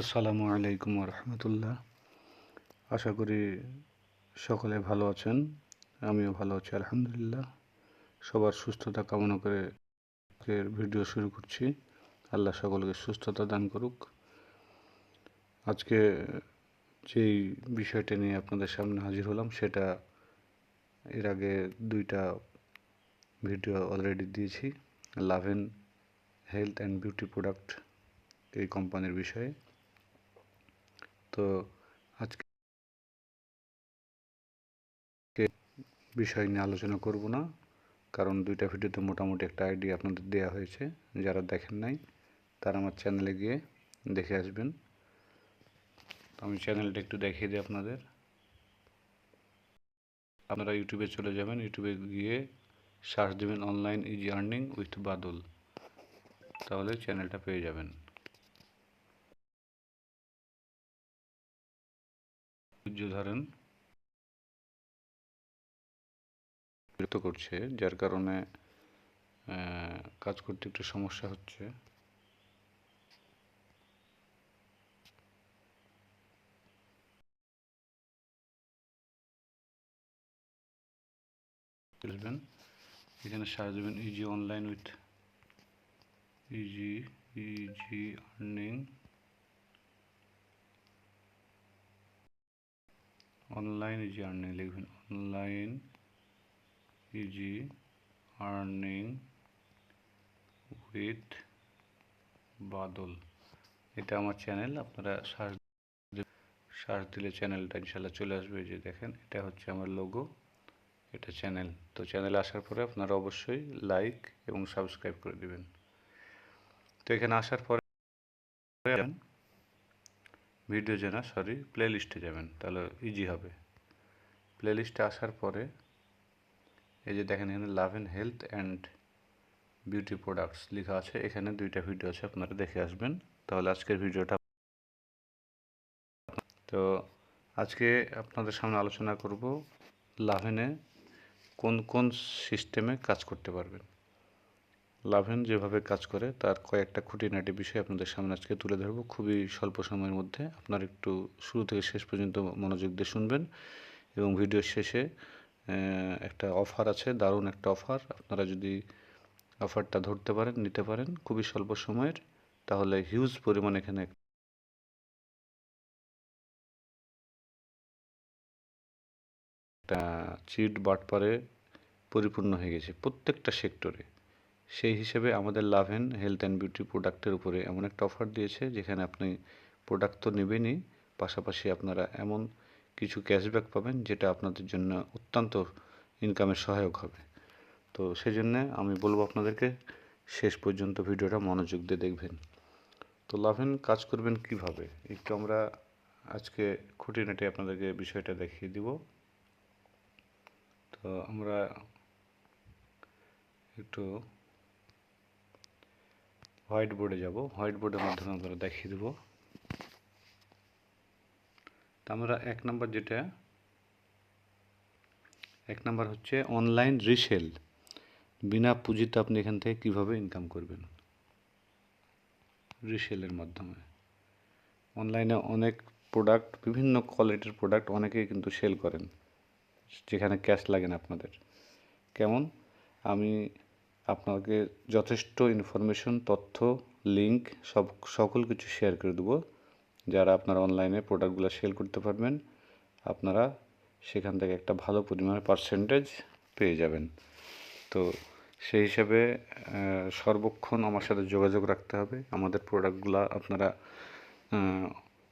আসসালামু আলাইকুম রহমতুল্লাহ আশা করি সকলে ভালো আছেন, আমিও ভালো আছি, আলহামদুলিল্লাহ। সবার সুস্থতা কামনা করে ভিডিও শুরু করছি। আল্লাহ সকলকে সুস্থতা দান করুক। আজকে যেই বিষয়টা নিয়ে আপনাদের সামনে হাজির হলাম, সেটা এর আগে দুইটা ভিডিও অলরেডি দিয়েছি। Love and health and beauty product এই কোম্পানির বিষয়ে। তো আজকে বিষয় নিয়ে আলোচনা করব না, কারণ দুইটা ভিডিওতে মোটামুটি একটা আইডিয়া আপনাদের দেওয়া হয়েছে। যারা দেখেন নাই, তারা আমার চ্যানেলে গিয়ে দেখে আসবেন। তো আমি চ্যানেলটা একটু দেখিয়ে দিই আপনাদের। আপনারা ইউটিউবে চলে যাবেন। ইউটিউবে গিয়ে সার্চ দেবেন online easy earning with Badal তাহলে চ্যানেলটা পেয়ে যাবেন। ধৈর্য ধরেন বিরক্ত করছে, যার কারণে কাজ করতে একটু সমস্যা হচ্ছে। বুঝবেন এখানে সার্চ দেবেন easy online with easy easy earning online easy earning লিখবেন online easy earning with Badal এটা আমার চ্যানেল আপনারা সার্চ সার্চ দিলে চ্যানেলটা ইনশাল্লাহ চলে আসবে। যে দেখেন, এটা হচ্ছে আমার লোগো এটা চ্যানেল তো চ্যানেলে আসার পরে আপনারা অবশ্যই লাইক এবং সাবস্ক্রাইব করে দিবেন। তো এখানে আসার পরে ভিডিও যে না সরি প্লে লিস্টে যাবেন, তাহলে ইজি হবে। প্লে লিস্টে আসার পরে, এই যে দেখেন এখানে love and health and beauty products লেখা আছে, এখানে দুইটা ভিডিও আছে, আপনারা দেখে আসবেন। তাহলে আজকের ভিডিওটা তো আজকে আপনাদের সামনে আলোচনা করব লাভেনে কোন কোন সিস্টেমে কাজ করতে পারবেন। লাভেন যেভাবে কাজ করে, তার কয়েকটা খুঁটিনাটি বিষয় আপনাদের সামনে আজকে তুলে ধরব। খুবই স্বল্প সময়ের মধ্যে আপনারা একটু শুরু থেকে শেষ পর্যন্ত মনোযোগ দিয়ে শুনবেন এবং ভিডিওর শেষে একটা অফার আছে, দারুণ একটা অফার। আপনারা যদি অফারটা ধরতে পারেন, নিতে পারেন, খুবই স্বল্প সময়ের। তাহলে হিউজ পরিমাণ এখানে একটা চিট বাটপারে পরিপূর্ণ হয়ে গেছে প্রত্যেকটা সেক্টরে। সেই হিসেবে আমাদের love and health and beauty প্রোডাক্টের উপরে এমন একটা অফার দিয়েছে, যেখানে আপনি প্রোডাক্ট তো নেবেনই, পাশাপাশি আপনারা এমন কিছু ক্যাশব্যাক পাবেন, যেটা আপনাদের জন্য অত্যন্ত ইনকামের সহায়ক হবে। তো সেজন্য আমি বলব আপনাদেরকে, শেষ পর্যন্ত ভিডিওটা মনোযোগ দিয়ে দেখবেন। তো লাভেন কাজ করবেন কীভাবে? একটু আমরা আজকে খুঁটিনাটি আপনাদেরকে বিষয়টা দেখিয়ে দিব। তো আমরা একটু হোয়াইট বোর্ডে যাব। হোয়াইট বোর্ডের মাধ্যমে আমরা দেখিয়ে দেব। তো আমরা এক নম্বর যেটা, এক নাম্বার হচ্ছে অনলাইন রিসেল। বিনা পুঁজিতে আপনি এখান থেকে কীভাবে ইনকাম করবেন? রিসেলের মাধ্যমে। অনলাইনে অনেক প্রোডাক্ট বিভিন্ন কোয়ালিটির প্রোডাক্ট অনেকেই কিন্তু সেল করেন, যেখানে ক্যাশ লাগে না আপনাদের। কেমন? আমি আপনাকে যথেষ্ট ইনফরমেশন তথ্য লিঙ্ক সব, সকল কিছু শেয়ার করে দেবো। যারা আপনারা অনলাইনে প্রোডাক্টগুলো সেল করতে পারবেন, আপনারা সেখান থেকে একটা ভালো পরিমাণে পার্সেন্টেজ পেয়ে যাবেন। তো সেই হিসাবে সর্বক্ষণ আমার সাথে যোগাযোগ রাখতে হবে। আমাদের প্রোডাক্টগুলো আপনারা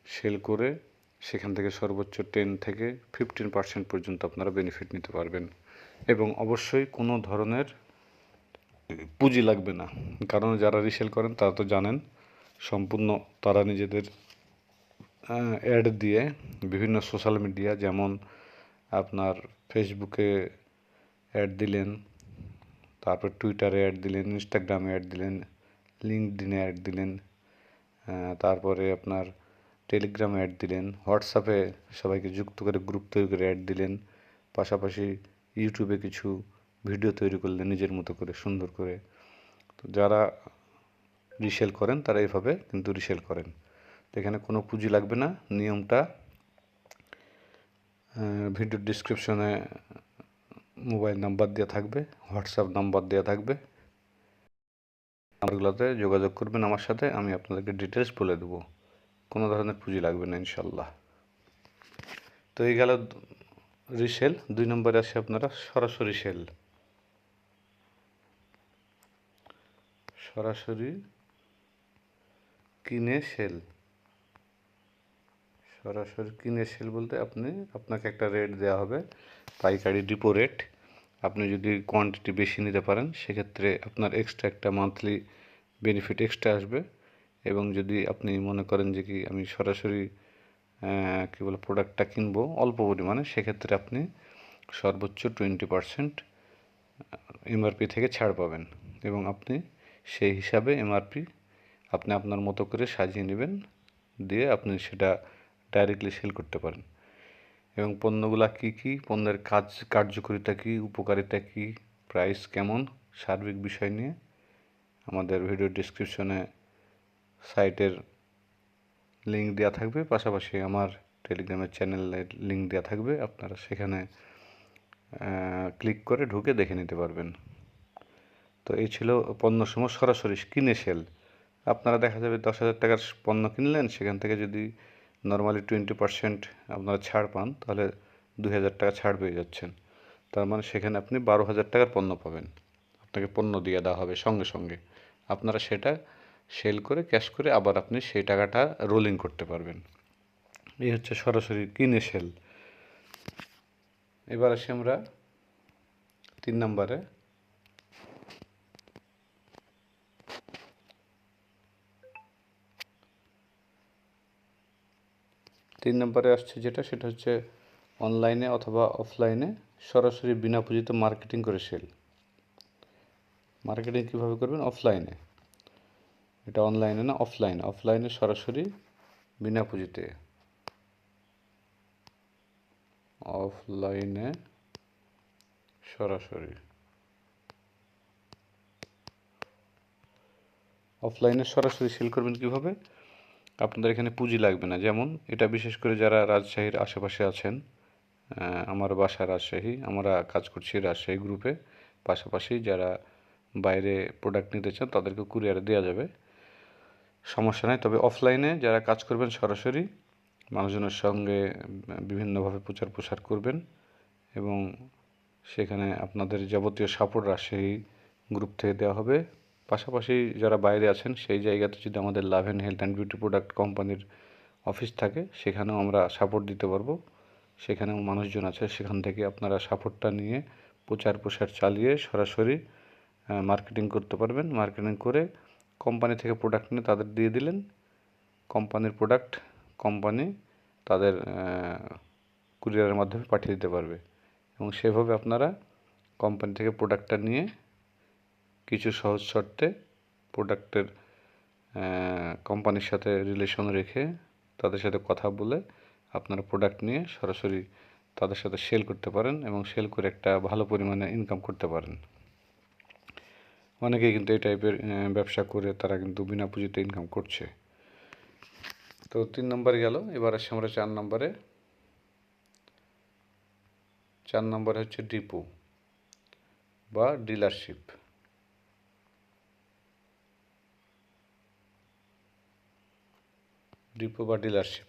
সেল করে সেখান থেকে সর্বোচ্চ টেন থেকে ফিফটিন পার্সেন্ট পর্যন্ত আপনারা বেনিফিট নিতে পারবেন। এবং অবশ্যই কোনো ধরনের পুঁজি লাগবে না। কারণ যারা রিসেল করেন, তারা তো জানেন, সম্পূর্ণ তারা নিজেদের অ্যাড দিয়ে বিভিন্ন সোশ্যাল মিডিয়া যেমন আপনার ফেসবুকে অ্যাড দিলেন, তারপর টুইটারে অ্যাড দিলেন ইনস্টাগ্রামে অ্যাড দিলেন লিঙ্কডিনে অ্যাড দিলেন তারপরে আপনার টেলিগ্রামে অ্যাড দিলেন হোয়াটসঅ্যাপে সবাইকে যুক্ত করে গ্রুপ তৈরি করে অ্যাড দিলেন, পাশাপাশি ইউটিউবে কিছু ভিডিও তৈরি করলে নিজের মতো করে, সুন্দর করে। তো যারা রিসেল করেন, তারা এইভাবে কিন্তু রিসেল করেন। তো এখানে কোনো পুঁজি লাগবে না। নিয়মটা ভিডিও ডিসক্রিপশনে মোবাইল নাম্বার দেওয়া থাকবে হোয়াটসঅ্যাপ নাম্বার দেওয়া থাকবে। নাম্বারগুলোতে যোগাযোগ করবেন আমার সাথে, আমি আপনাদেরকে ডিটেলস বলে দেবো। কোনো ধরনের পুঁজি লাগবে না ইনশাল্লাহ তো এই গেল রিসেল দুই নম্বরে আসে আপনারা সরাসরি সেল সরাসরি কিনে সেল। সরাসরি কিনে সেল বলতে আপনি, আপনাকে একটা রেট দেওয়া হবে, পাইকারি ডিপো রেট আপনি যদি কোয়ান্টিটি বেশি নিতে পারেন, সেক্ষেত্রে আপনার এক্সট্রা একটা মান্থলি বেনিফিট এক্সট্রা আসবে। এবং যদি আপনি মনে করেন যে কি, আমি সরাসরি কী বলে প্রোডাক্টটা কিনবো অল্প পরিমাণে, সেক্ষেত্রে আপনি সর্বোচ্চ টোয়েন্টি পারসেন্ট এমআরপি থেকে ছাড় পাবেন। এবং আপনি সেই হিসাবে এমআরপি আপনি আপনার মতো করে সাজিয়ে নেবেন, দিয়ে আপনি সেটা ডাইরেক্টলি সেল করতে পারেন। এবং পণ্যগুলো কী কী, পণ্যের কাজ, কার্যকারিতা কী, উপকারিতা কী প্রাইস কেমন, সার্বিক বিষয় নিয়ে আমাদের ভিডিও ডিসক্রিপশনে সাইটের লিঙ্ক দেওয়া থাকবে। পাশাপাশি আমার টেলিগ্রামের চ্যানেলের লিঙ্ক দেওয়া থাকবে। আপনারা সেখানে ক্লিক করে ঢুকে দেখে নিতে পারবেন। তো এই ছিল পণ্য সময় সরাসরি কিনে সেল। আপনারা দেখা যাবে দশ হাজার টাকার পণ্য কিনলেন, সেখান থেকে যদি নর্মালি টোয়েন্টি পার্সেন্ট আপনারা ছাড় পান, তাহলে দুই হাজার টাকা ছাড় পেয়ে যাচ্ছেন। তার মানে সেখানে আপনি বারো হাজার টাকার পণ্য পাবেন। আপনাকে পণ্য দিয়ে দেওয়া হবে সঙ্গে সঙ্গে। আপনারা সেটা সেল করে, ক্যাশ করে আবার আপনি সেই টাকাটা রোলিং করতে পারবেন। এই হচ্ছে সরাসরি কিনে সেল। এবার আসি আমরা তিন নম্বরে। তিন নম্বরে আসছে যেটা, সেটা হচ্ছে অনলাইনে অথবা অফলাইনে সরাসরি বিনা পুঁজিতে মার্কেটিং করে সেল মার্কেটিং কীভাবে করবেন? অফলাইনে এটা অনলাইনে না অফলাইনে অফলাইনে সরাসরি বিনা পুঁজিতে। অফলাইনে সরাসরি। অফলাইনে সরাসরি সেল করবেন কীভাবে? আপনাদের এখানে পুঁজি লাগবে না। যেমন এটা বিশেষ করে যারা রাজশাহীর আশেপাশে আছেন আমার বাসা রাজশাহী, আমরা কাজ করছি রাজশাহী গ্রুপে পাশাপাশি যারা বাইরে প্রোডাক্ট নিতে চান, তাদেরকে কুরিয়ারে দেওয়া যাবে। সমস্যা নাই, তবে অফলাইনে যারা কাজ করবেন সরাসরি, মানুষজনের সঙ্গে বিভিন্নভাবে প্রচার প্রসার করবেন এবং সেখানে আপনাদের যাবতীয় সাপোর্ট রাজশাহী গ্রুপ থেকে দেওয়া হবে। পাশাপাশি যারা বাইরে আছেন, সেই জায়গাতে যদি আমাদের love and health and beauty product কোম্পানির অফিস থাকে, সেখানেও আমরা সাপোর্ট দিতে পারব। সেখানেও মানুষজন আছে, সেখান থেকে আপনারা সাপোর্টটা নিয়ে প্রচার প্রসার চালিয়ে সরাসরি মার্কেটিং করতে পারবেন। মার্কেটিং করে কোম্পানি থেকে প্রোডাক্ট নিয়ে তাদের দিয়ে দিলেন। কোম্পানির প্রোডাক্ট কোম্পানি তাদের কুরিয়ারের মাধ্যমে পাঠিয়ে দিতে পারবে। এবং সেভাবে আপনারা কোম্পানি থেকে প্রোডাক্টটা নিয়ে কিছু সহজ শর্তে প্রোডাক্টের কোম্পানির সাথে রিলেশন রেখে তাদের সাথে কথা বলে আপনারা প্রোডাক্ট নিয়ে সরাসরি তাদের সাথে সেল করতে পারেন এবং সেল করে একটা ভালো পরিমাণে ইনকাম করতে পারেন। অনেকেই কিন্তু এই টাইপের ব্যবসা করে তারা কিন্তু বিনা পুঁজিতে ইনকাম করছে। তো তিন নম্বরে গেল, এবার আসছে আমরা চার নম্বরে। চার নম্বরে হচ্ছে ডিপো বা ডিলারশিপ ডিপো বা ডিলারশিপ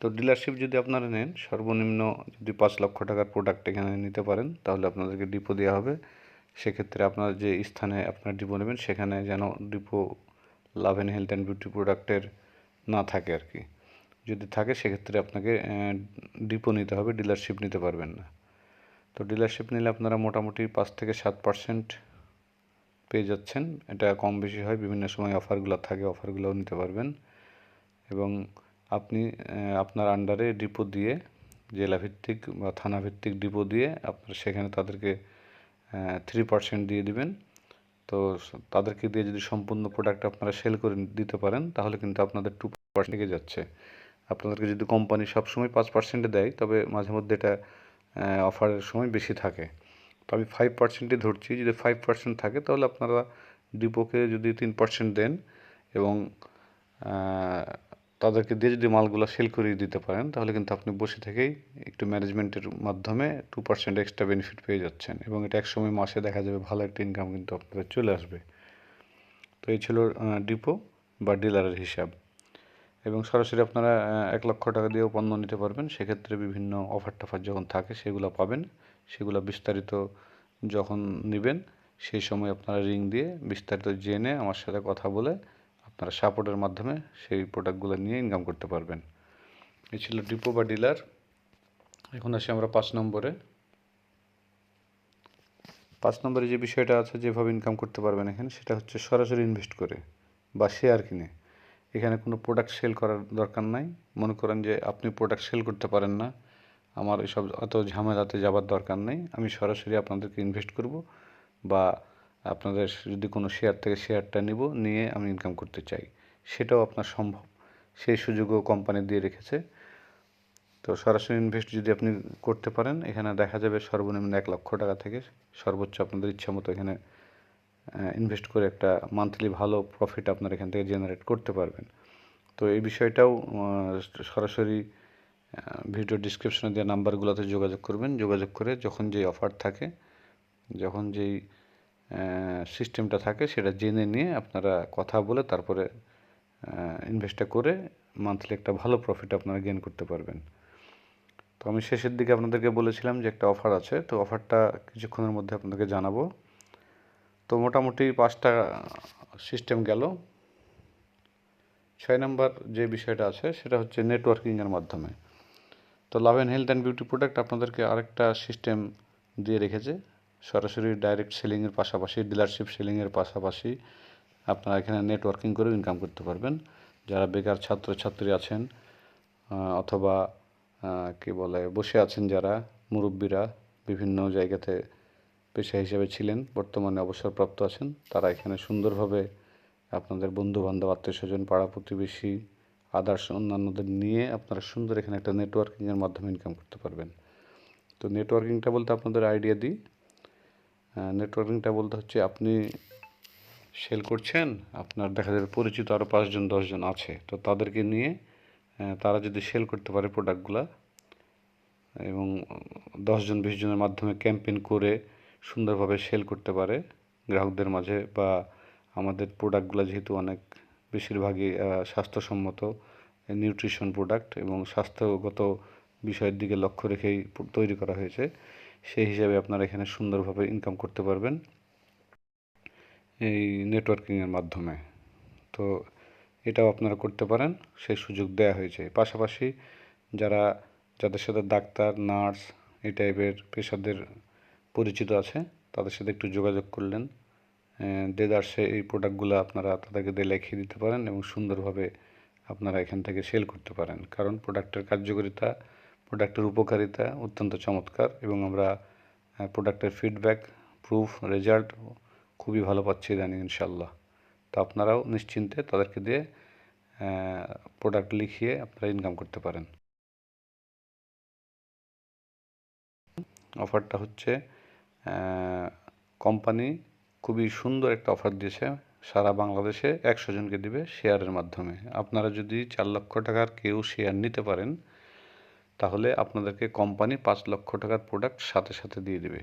তো ডিলারশিপ যদি আপনারা নেন, সর্বনিম্ন যদি পাঁচ লক্ষ টাকার প্রোডাক্ট এখানে নিতে পারেন, তাহলে আপনাদেরকে ডিপো দেওয়া হবে। সেক্ষেত্রে আপনার যে স্থানে আপনার ডিপো নেবেন, সেখানে যেন depot love and health and beauty প্রোডাক্টের না থাকে আর কি। যদি থাকে, সেক্ষেত্রে আপনাকে ডিপো নিতে হবে ডিলারশিপ নিতে পারবেন না। তো ডিলারশিপ নিলে আপনারা মোটামুটি পাঁচ থেকে সাত পার্সেন্ট পেয়ে যাচ্ছেন। এটা কম বেশি হয়, বিভিন্ন সময় অফারগুলো থাকে অফারগুলোও নিতে পারবেন। এবং আপনি আপনার আন্ডারে ডিপো দিয়ে, জেলাভিত্তিক বা থানাভিত্তিক ডিপো দিয়ে আপনার সেখানে তাদেরকে থ্রি পার্সেন্ট দিয়ে দিবেন। তো তাদেরকে দিয়ে যদি সম্পূর্ণ প্রোডাক্ট আপনারা সেল করে দিতে পারেন, তাহলে কিন্তু আপনাদের টু পার্সেন্ট লেগে যাচ্ছে। আপনাদেরকে যদি কোম্পানি সবসময় পাঁচ পার্সেন্টে দেয়, তবে মাঝে মধ্যে এটা অফারের সময় বেশি থাকে। তো আমি ফাইভ পার্সেন্টই ধরছি, যদি ফাইভ পার্সেন্ট থাকে, তাহলে আপনারা ডিপোকে যদি তিন পার্সেন্ট দেন এবং তাদেরকে দিয়ে যদি মালগুলো সেল করিয়ে দিতে পারেন, তাহলে কিন্তু আপনি বসে থেকেই একটু ম্যানেজমেন্টের মাধ্যমে টু পার্সেন্ট এক্সট্রা বেনিফিট পেয়ে যাচ্ছেন এবং এটা একসময় মাসে দেখা যাবে ভালো একটা ইনকাম কিন্তু আপনাদের চলে আসবে। তো এই ছিল ডিপো বা ডিলারের হিসাব। এবং সরাসরি আপনারা এক লক্ষ টাকা দিয়েও পণ্য নিতে পারবেন। সেক্ষেত্রে বিভিন্ন অফার টফার যখন থাকে, সেগুলো পাবেন। সেগুলো বিস্তারিত যখন নেবেন, সেই সময় আপনারা রিং দিয়ে বিস্তারিত জেনে আমার সাথে কথা বলে আপনারা সাপোর্টের মাধ্যমে সেই প্রোডাক্টগুলো নিয়ে ইনকাম করতে পারবেন। এই ছিল ডিপো বা ডিলার এখন আসি আমরা পাঁচ নম্বরে। পাঁচ নম্বরে যে বিষয়টা আছে, যেভাবে ইনকাম করতে পারবেন এখানে, সেটা হচ্ছে সরাসরি ইনভেস্ট করে বা শেয়ার কিনে। এখানে কোনো প্রোডাক্ট সেল করার দরকার নাই। মনে করেন যে আপনি প্রোডাক্ট সেল করতে পারেন না। আমার এসব অত ঝামেলাতে যাবার দরকার নেই। আমি সরাসরি আপনাদেরকে ইনভেস্ট করব বা আপনাদের যদি কোনো শেয়ার থেকে শেয়ারটা নিব, নিয়ে আমি ইনকাম করতে চাই, সেটাও আপনার সম্ভব। সেই সুযোগও কোম্পানি দিয়ে রেখেছে। তো সরাসরি ইনভেস্ট যদি আপনি করতে পারেন, এখানে দেখা যাবে সর্বনিম্ন এক লক্ষ টাকা থেকে সর্বোচ্চ আপনাদের ইচ্ছা মতো এখানে ইনভেস্ট করে একটা মান্থলি ভালো প্রফিট আপনারা এখান থেকে জেনারেট করতে পারবেন। তো এই বিষয়টাও সরাসরি ভিডিও ডিসক্রিপশনে দেওয়া নাম্বারগুলোতে যোগাযোগ করবেন। যোগাযোগ করে যখন যেই অফার থাকে, যখন যেই সিস্টেমটা থাকে সেটা জেনে নিয়ে আপনারা কথা বলে তারপরে ইনভেস্টটা করে মান্থলি একটা ভালো প্রফিট আপনারা গেইন করতে পারবেন। তো আমি শেষের দিকে আপনাদেরকে বলেছিলাম যে একটা অফার আছে, তো অফারটা কিছুক্ষণের মধ্যে আপনাদেরকে জানাব। তো মোটামুটি পাঁচটা সিস্টেম গেল। ছয় নম্বর যে বিষয়টা আছে সেটা হচ্ছে নেটওয়ার্কিংয়ের মাধ্যমে। তো love and health and beauty product আপনাদেরকে আরেকটা সিস্টেম দিয়ে রেখেছে। সরাসরি ডাইরেক্ট সেলিংয়ের পাশাপাশি ডিলারশিপ সেলিংয়ের পাশাপাশি আপনারা এখানে নেটওয়ার্কিং করেও ইনকাম করতে পারবেন। যারা বেকার ছাত্রছাত্রী আছেন অথবা কি বলে, বসে আছেন যারা, মুরব্বীরা বিভিন্ন জায়গাতে পেশা হিসেবে ছিলেন, বর্তমানে অবসরপ্রাপ্ত আছেন, তারা এখানে সুন্দরভাবে আপনাদের বন্ধু বান্ধব আত্মীয় স্বজন পাড়া প্রতিবেশী আদার্স অন্যান্যদের নিয়ে আপনারা সুন্দর এখানে একটা নেটওয়ার্কিংয়ের মাধ্যমে ইনকাম করতে পারবেন। তো নেটওয়ার্কিংটা বলতে আপনাদের আইডিয়া দিই। নেটওয়ার্কিংটা বলতে হচ্ছে আপনি সেল করছেন, আপনার দেখা যাবে পরিচিত আরও পাঁচজন, দশজন আছে। তো তাদেরকে নিয়ে তারা যদি সেল করতে পারে প্রোডাক্টগুলো এবং দশজন বিশ জনের মাধ্যমে ক্যাম্পেইন করে সুন্দরভাবে সেল করতে পারে গ্রাহকদের মাঝে বা আমাদের প্রোডাক্টগুলো যেহেতু অনেক বেশিরভাগই স্বাস্থ্যসম্মত নিউট্রিশন প্রোডাক্ট এবং স্বাস্থ্যগত বিষয়ের দিকে লক্ষ্য রেখেই তৈরি করা হয়েছে। সেই হিসাবে আপনারা এখানে সুন্দরভাবে ইনকাম করতে পারবেন এই নেটওয়ার্কিংয়ের মাধ্যমে। তো এটাও আপনারা করতে পারেন, সেই সুযোগ দেওয়া হয়েছে। পাশাপাশি যারা, যাদের সাথে ডাক্তার, নার্স এই টাইপের পেশাদের পরিচিত আছে, তাদের সাথে একটু যোগাযোগ করলেন। দেদার্সে এই প্রোডাক্টগুলো আপনারা তাদেরকে দিয়ে লিখিয়ে দিতে পারেন এবং সুন্দরভাবে আপনারা এখান থেকে সেল করতে পারেন। কারণ প্রোডাক্টের কার্যকারিতা প্রোডাক্টের উপকারিতা অত্যন্ত চমৎকার এবং আমরা প্রোডাক্টের ফিডব্যাক প্রুফ রেজাল্ট খুবই ভালো পাচ্ছি ইদানিং ইনশাল্লাহ তো আপনারাও নিশ্চিন্তে তাদেরকে দিয়ে প্রোডাক্ট লিখিয়ে আপনারা ইনকাম করতে পারেন। অফারটা হচ্ছে কোম্পানি খুবই সুন্দর একটা অফার দিয়েছে। সারা বাংলাদেশে একশো জনকে দিবে শেয়ারের মাধ্যমে। আপনারা যদি চার লক্ষ টাকার কেউ শেয়ার নিতে পারেন তাহলে আপনাদেরকে কোম্পানি পাঁচ লক্ষ টাকার প্রোডাক্ট সাথে সাথে দিয়ে দেবে।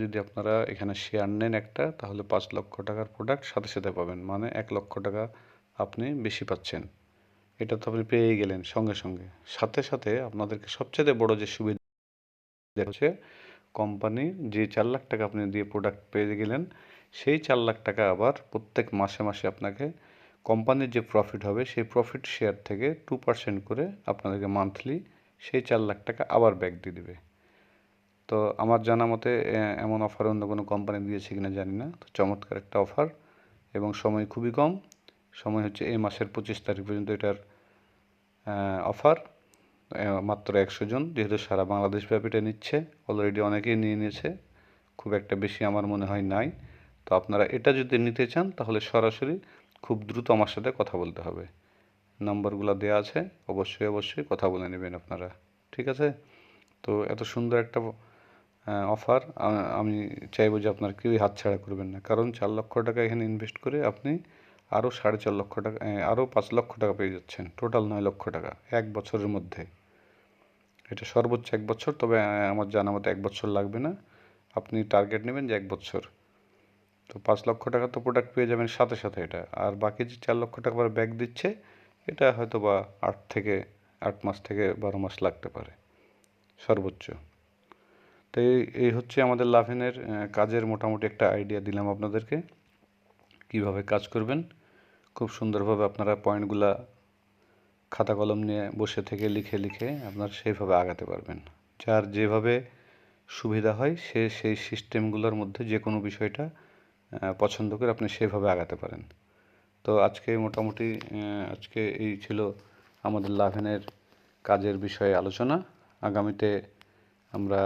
যদি আপনারা এখানে শেয়ার নেন একটা, তাহলে পাঁচ লক্ষ টাকার প্রোডাক্ট সাথে সাথে পাবেন। মানে এক লক্ষ টাকা আপনি বেশি পাচ্ছেন। এটা তো আপনি পেয়ে গেলেন সঙ্গে সঙ্গে। সাথে সাথে আপনাদেরকে সবচেয়ে বড় যে সুবিধা হচ্ছে, কোম্পানি যে চার লাখ টাকা আপনি দিয়ে প্রোডাক্ট পেয়ে গেলেন, সেই চার লাখ টাকা আবার প্রত্যেক মাসে মাসে আপনাকে কোম্পানির যে প্রফিট হবে, সেই প্রফিট শেয়ার থেকে টু পার্সেন্ট করে আপনাদেরকে মান্থলি সেই চার লাখ টাকা আবার ব্যাক দিয়ে দেবে। তো আমার জানা মতে এমন অফার অন্য কোনো কোম্পানি দিয়েছে কিনা জানি না। তো চমৎকার একটা অফার এবং সময় খুবই কম। সময় হচ্ছে এই মাসের পঁচিশ তারিখ পর্যন্ত এটার অফার মাত্র একশো জন, যেহেতু সারা বাংলাদেশ ব্যাপী এটা নিচ্ছে অলরেডি অনেকেই নিয়ে নিয়েছে। খুব একটা বেশি আমার মনে হয় নাই। তো আপনারা এটা যদি নিতে চান, তাহলে সরাসরি খুব দ্রুত আমার সাথে কথা বলতে হবে। নাম্বারগুলো দেওয়া আছে, অবশ্যই অবশ্যই কথা বলে নেবেন আপনারা, ঠিক আছে? তো এত সুন্দর একটা অফার আমি চাইব যে আপনার কেউই হাতছাড়া করবেন না। কারণ চার লক্ষ টাকা এখানে ইনভেস্ট করে আপনি আরও সাড়ে চার লক্ষ টাকা আরও পাঁচ লক্ষ টাকা পেয়ে যাচ্ছেন টোটাল নয় লক্ষ টাকা, এক বছরের মধ্যে। এটা সর্বোচ্চ এক বছর, তবে আমার জানা মতো এক বছর লাগবে না। আপনি টার্গেট নেবেন যে এক বছর। তো পাঁচ লক্ষ টাকা তো প্রোডাক্ট পেয়ে যাবেন সাথে সাথে এটা। আর বাকি যে চার লক্ষ টাকা ব্যাগ দিচ্ছে, এটা হয়তো বা আট থেকে, আট মাস থেকে বারো মাস লাগতে পারে, সর্বোচ্চ। তো এই হচ্ছে আমাদের লাভেনের কাজের মোটামুটি একটা আইডিয়া দিলাম আপনাদেরকে, কীভাবে কাজ করবেন। খুব সুন্দরভাবে আপনারা পয়েন্টগুলা খাতা কলম নিয়ে বসে থেকে লিখে লিখে আপনারা সেইভাবে আগাতে পারবেন। যার যেভাবে সুবিধা হয় সে, সেই সিস্টেমগুলোর মধ্যে যে কোনো বিষয়টা পছন্দ করে আপনি সেভাবে আগাতে পারেন। তো আজকে মোটামুটি আজকে এই ছিল আমাদের লাভেনের কাজের বিষয়ে আলোচনা। আগামীতে আমরা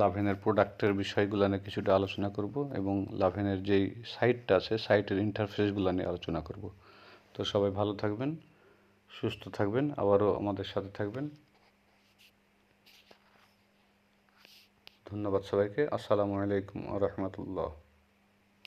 লাভেনের প্রোডাক্টের বিষয়গুলো নিয়ে কিছুটা আলোচনা করব এবং লাভেনের যেই সাইটটা আছে, সাইটের ইন্টারফেসগুলো নিয়ে আলোচনা করব। তো সবাই ভালো থাকবেন, সুস্থ থাকবেন, আবারও আমাদের সাথে থাকবেন। ধন্যবাদ সবাইকে। আসসালামু আলাইকুম রহমতুল্লাহ।